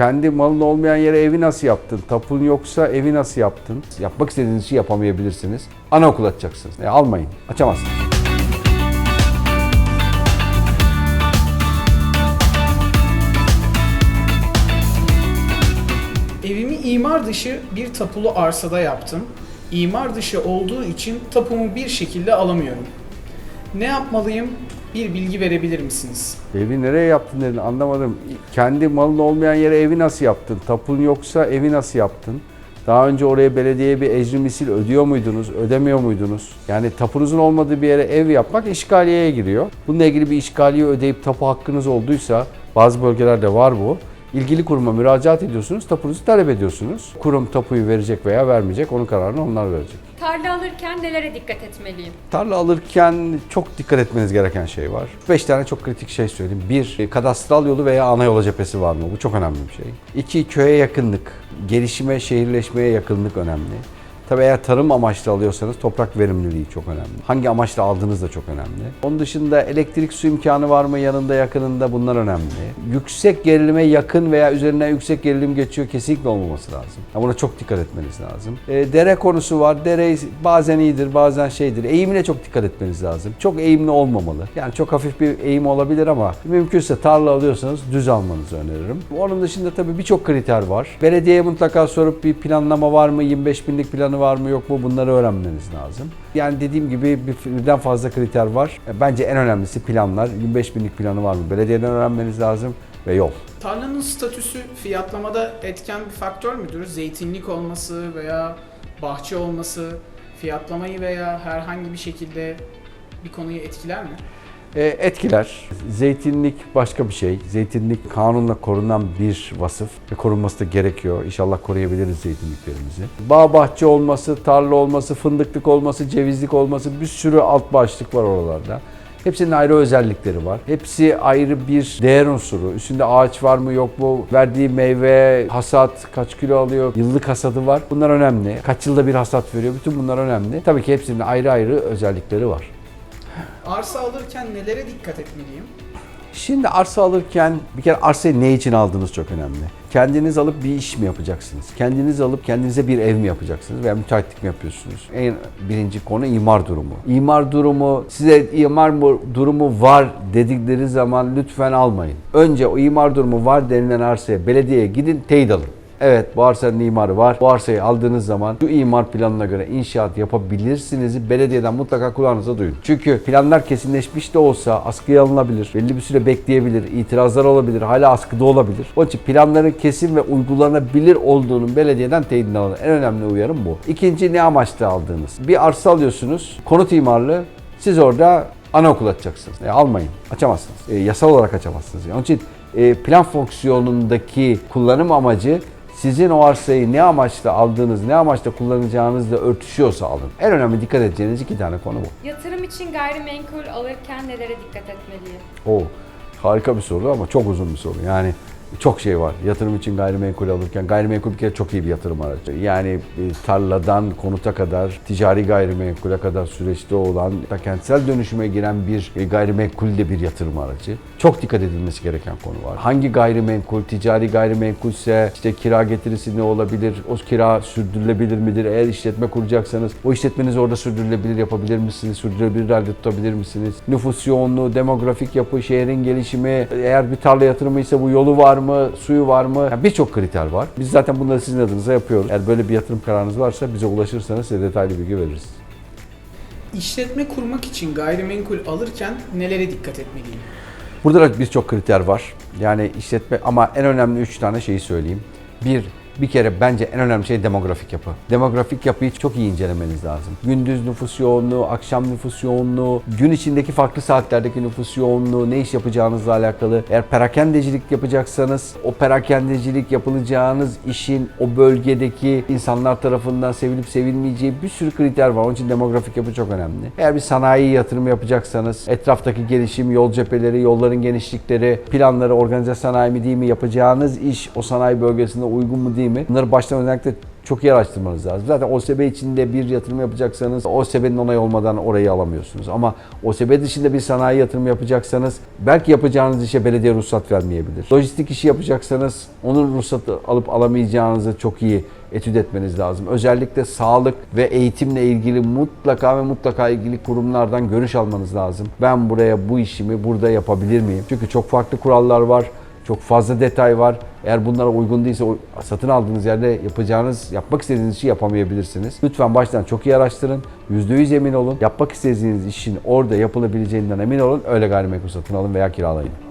Kendi malın olmayan yere evi nasıl yaptın? Tapun yoksa evi nasıl yaptın? Yapmak istediğiniz işi yapamayabilirsiniz. Anaokul açacaksınız. E, almayın. Açamazsınız. Evimi imar dışı bir tapulu arsada yaptım. İmar dışı olduğu için tapumu bir şekilde alamıyorum. Ne yapmalıyım? Bir bilgi verebilir misiniz? Evi nereye yaptın dedin anlamadım. Kendi malın olmayan yere evi nasıl yaptın? Tapun yoksa evi nasıl yaptın? Daha önce oraya belediyeye bir ecri misil ödüyor muydunuz, ödemiyor muydunuz? Yani tapunuzun olmadığı bir yere ev yapmak işgaliyeye giriyor. Bununla ilgili bir işgaliye ödeyip tapu hakkınız olduysa, bazı bölgelerde var bu. İlgili kuruma müracaat ediyorsunuz, tapunuzu talep ediyorsunuz. Kurum tapuyu verecek veya vermeyecek, onun kararını onlar verecek. Tarla alırken nelere dikkat etmeliyim? Tarla alırken çok dikkat etmeniz gereken şey var. 5 tane çok kritik şey söyleyeyim. Bir, kadastral yolu veya ana yola cephesi var mı? Bu çok önemli bir şey. İki, köye yakınlık. Gelişime, şehirleşmeye yakınlık önemli. Tabii eğer tarım amaçlı alıyorsanız toprak verimliliği çok önemli. Hangi amaçla aldığınız da çok önemli. Onun dışında elektrik su imkanı var mı yanında yakınında bunlar önemli. Yüksek gerilime yakın veya üzerinden yüksek gerilim geçiyor kesinlikle olmaması lazım. Ya Buna çok dikkat etmeniz lazım. E, dere konusu var. Dere bazen iyidir bazen şeydir. Eğimine çok dikkat etmeniz lazım. Çok eğimli olmamalı. Yani çok hafif bir eğim olabilir ama mümkünse tarla alıyorsanız düz almanızı öneririm. Onun dışında tabii birçok kriter var. Belediyeye mutlaka sorup bir planlama var mı? 25 binlik planı var mı yok mu? Bunları öğrenmeniz lazım. Yani dediğim gibi bir- birden fazla kriter var. E, Bence en önemlisi planlar. 25 binlik planı var mı? Belediyeden öğrenmeniz lazım ve yol. Tarlanın statüsü fiyatlamada etken bir faktör müdür? Zeytinlik olması veya bahçe olması fiyatlamayı veya herhangi bir şekilde bir konuyu etkiler mi? E, etkiler. Zeytinlik başka bir şey. Zeytinlik kanunla korunan bir vasıf ve korunması da gerekiyor. İnşallah koruyabiliriz zeytinliklerimizi. Bağ bahçe olması, tarla olması, fındıklık olması, cevizlik olması bir sürü alt başlık var oralarda. Hepsinin ayrı özellikleri var. Hepsi ayrı bir değer unsuru. Üstünde ağaç var mı yok mu? Verdiği meyve, hasat, kaç kilo alıyor? Yıllık hasadı var. Bunlar önemli. Kaç yılda bir hasat veriyor? Bütün bunlar önemli. Tabii ki hepsinin ayrı ayrı özellikleri var. Arsa alırken nelere dikkat etmeliyim? Şimdi arsa alırken bir kere arsayı ne için aldığınız çok önemli. Kendiniz alıp bir iş mi yapacaksınız? Kendiniz alıp kendinize bir ev mi yapacaksınız veya müteahhitlik mi yapıyorsunuz? En birinci konu imar durumu. İmar durumu size imar mu- durumu var dedikleri zaman lütfen almayın. Önce o imar durumu var denilen arsaya belediyeye gidin teyit alın. Evet bu arsanın imarı var. Bu arsayı aldığınız zaman şu imar planına göre inşaat yapabilirsiniz. Belediyeden mutlaka kulağınıza duyun. Çünkü planlar kesinleşmiş de olsa askıya alınabilir. Belli bir süre bekleyebilir. itirazlar olabilir. Hala askıda olabilir. Onun için planların kesin ve uygulanabilir olduğunun belediyeden teyidini alın. En önemli uyarım bu. İkinci ne amaçla aldığınız? Bir arsa alıyorsunuz. Konut imarlı. Siz orada anaokul açacaksınız. E, almayın. Açamazsınız. E, yasal olarak açamazsınız. Onun için e, plan fonksiyonundaki kullanım amacı sizin o arsayı ne amaçla aldığınız, ne amaçla kullanacağınızla örtüşüyorsa alın. En önemli dikkat edeceğiniz iki tane konu bu. Yatırım için gayrimenkul alırken nelere dikkat etmeliyim? O harika bir soru ama çok uzun bir soru. Yani çok şey var. Yatırım için gayrimenkul alırken gayrimenkul bir kere çok iyi bir yatırım aracı. Yani e, tarladan konuta kadar, ticari gayrimenkule kadar süreçte olan, da kentsel dönüşüme giren bir e, gayrimenkul de bir yatırım aracı. Çok dikkat edilmesi gereken konu var. Hangi gayrimenkul, ticari gayrimenkulse işte kira getirisi ne olabilir? O kira sürdürülebilir midir? Eğer işletme kuracaksanız o işletmenizi orada sürdürülebilir yapabilir misiniz? Sürdürülebilir halde tutabilir misiniz? Nüfus yoğunluğu, demografik yapı, şehrin gelişimi, eğer bir tarla yatırımıysa bu yolu var mı, suyu var mı? Yani Birçok kriter var. Biz zaten bunları sizin adınıza yapıyoruz. Eğer böyle bir yatırım kararınız varsa bize ulaşırsanız size detaylı bilgi veririz. İşletme kurmak için gayrimenkul alırken nelere dikkat etmeliyim? Burada da birçok kriter var. Yani işletme ama en önemli üç tane şeyi söyleyeyim. Bir, bir kere bence en önemli şey demografik yapı. Demografik yapıyı çok iyi incelemeniz lazım. Gündüz nüfus yoğunluğu, akşam nüfus yoğunluğu, gün içindeki farklı saatlerdeki nüfus yoğunluğu, ne iş yapacağınızla alakalı. Eğer perakendecilik yapacaksanız o perakendecilik yapılacağınız işin o bölgedeki insanlar tarafından sevilip sevilmeyeceği bir sürü kriter var. Onun için demografik yapı çok önemli. Eğer bir sanayi yatırımı yapacaksanız etraftaki gelişim, yol cepheleri, yolların genişlikleri, planları, organize sanayi mi değil mi, yapacağınız iş o sanayi bölgesinde uygun mu değil mi? Bunları baştan özellikle çok iyi araştırmanız lazım. Zaten OSB içinde bir yatırım yapacaksanız OSB'nin onayı olmadan orayı alamıyorsunuz. Ama OSB dışında bir sanayi yatırımı yapacaksanız belki yapacağınız işe belediye ruhsat vermeyebilir. Lojistik işi yapacaksanız onun ruhsatı alıp alamayacağınızı çok iyi etüt etmeniz lazım. Özellikle sağlık ve eğitimle ilgili mutlaka ve mutlaka ilgili kurumlardan görüş almanız lazım. Ben buraya bu işimi burada yapabilir miyim? Çünkü çok farklı kurallar var. Çok fazla detay var. Eğer bunlara uygun değilse o satın aldığınız yerde yapacağınız, yapmak istediğiniz işi yapamayabilirsiniz. Lütfen baştan çok iyi araştırın. %100 emin olun. Yapmak istediğiniz işin orada yapılabileceğinden emin olun. Öyle gayrimenkul satın alın veya kiralayın.